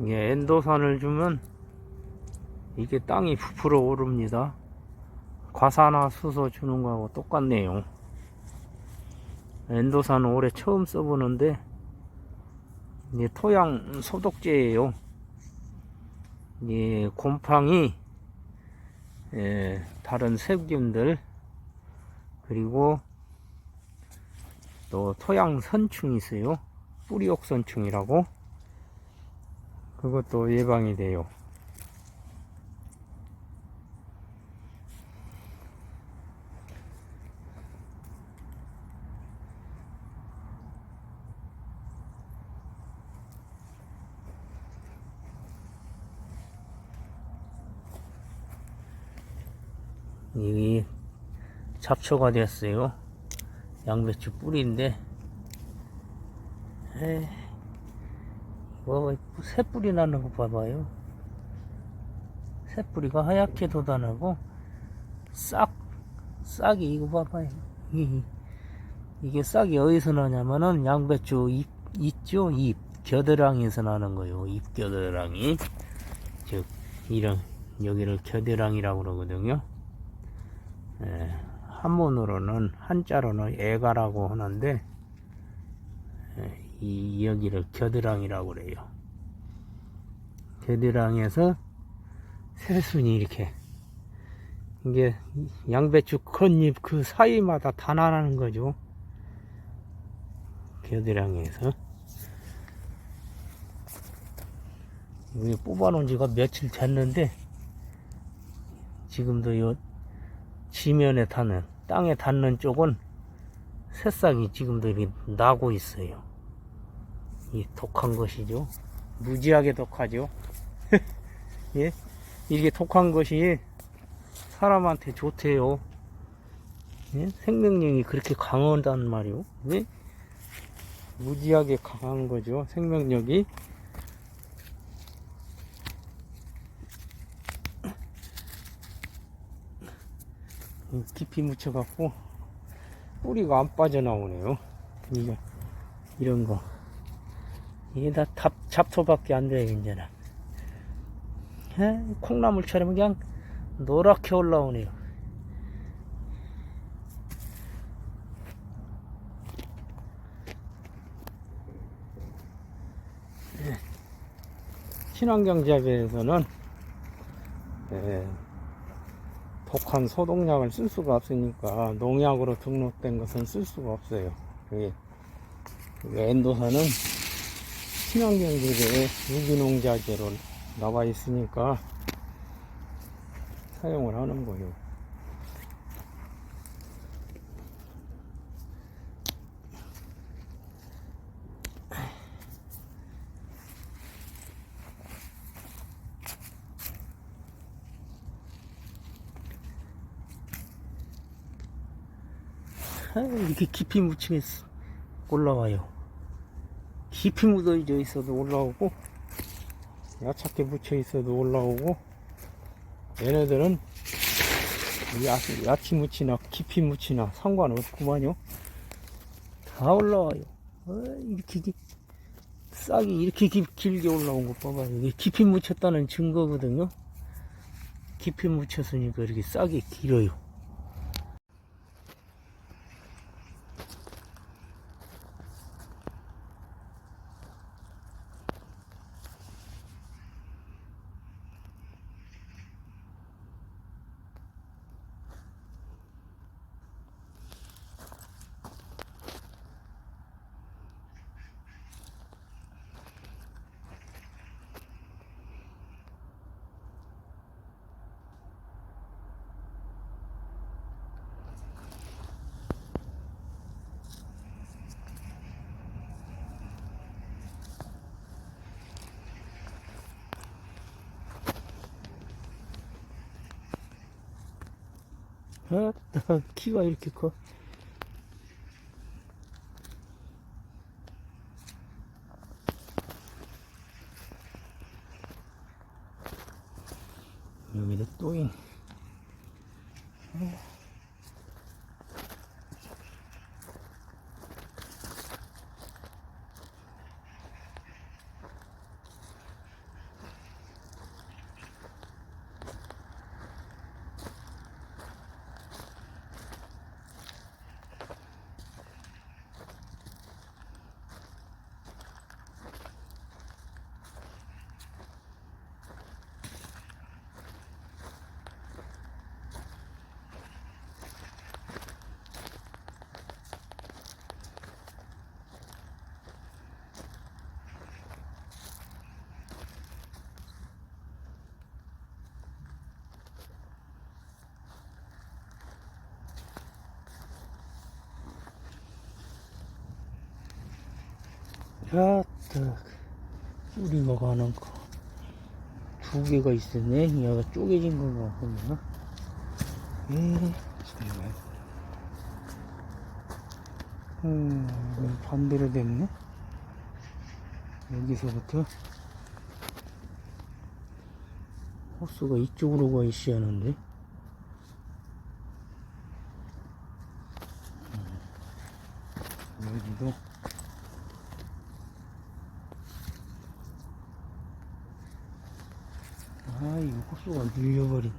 이게 엔도산을 주면 이게 땅이 부풀어 오릅니다. 과산화수소 주는 거하고 똑같네요. 엔도산은 올해 처음 써보는데 이게 토양 소독제예요. 이 곰팡이, 예, 다른 세균들 그리고 또 토양 선충이 있어요. 뿌리옥 선충이라고 그것도 예방이 돼요. 이게 잡초가 됐어요. 양배추 뿌리인데, 에이, 이거 새뿌리 나는 거 봐봐요. 새뿌리가 하얗게 돋아나고, 싹, 싹이 이거 봐봐요. 이- 이게 싹이 어디서 나냐면은 양배추 잎, 있죠? 잎. 겨드랑이에서 나는 거예요. 잎 겨드랑이. 즉, 이런, 여기를 겨드랑이라고 그러거든요. 예, 한문으로는 한자로는 애가라고 하는데 예, 이 여기를 겨드랑이라고 그래요. 겨드랑이에서 새순이 이렇게 이게 양배추 겉잎 그 사이마다 다 나는 거죠. 겨드랑이에서 이게 뽑아놓은 지가 며칠 됐는데 지금도 요 지면에 닿는 땅에 닿는 쪽은 새싹이 지금도 이렇게 나고 있어요. 이 독한 것이죠. 무지하게 독하죠. 예? 이게 독한 것이 사람한테 좋대요. 예? 생명력이 그렇게 강하단 말이요. 예? 무지하게 강한 거죠. 생명력이. 깊이 묻혀갖고 뿌리가 안 빠져나오네요. 이런 거 이게 다 잡, 잡초밖에 안 돼요 이제는. 에, 콩나물처럼 그냥 노랗게 올라오네요. 예. 친환경 재배에서는 예, 독한 소독약을 쓸 수가 없으니까 농약으로 등록된 것은 쓸 수가 없어요. 그게, 그게 엔도사는 친환경재배에 유기농자재로 나와 있으니까 사용을 하는 거예요. 아, 이렇게 깊이 묻히면 올라와요. 깊이 묻어져 있어도 올라오고, 야착게 묻혀 있어도 올라오고, 얘네들은 야, 야치 묻히나 깊이 묻히나 상관없구만요. 다 올라와요. 어, 이렇게 기- 싹이 이렇게 기- 길게 올라온 거 봐봐요. 이게 깊이 묻혔다는 증거거든요. 깊이 묻혔으니까 이렇게 싹이 길어요. 아, 키가 이렇게 커. 여기도 또 있네. 야딱. 뿌리가 가는 거. 두 개가 있었네. 얘가 쪼개진 건가 보면 에 정말 음 반대로 됐네. 여기서부터 호수가 이쪽으로 가 있어야 하는데. 음, 여기도 아 이거 호수가 밀려버린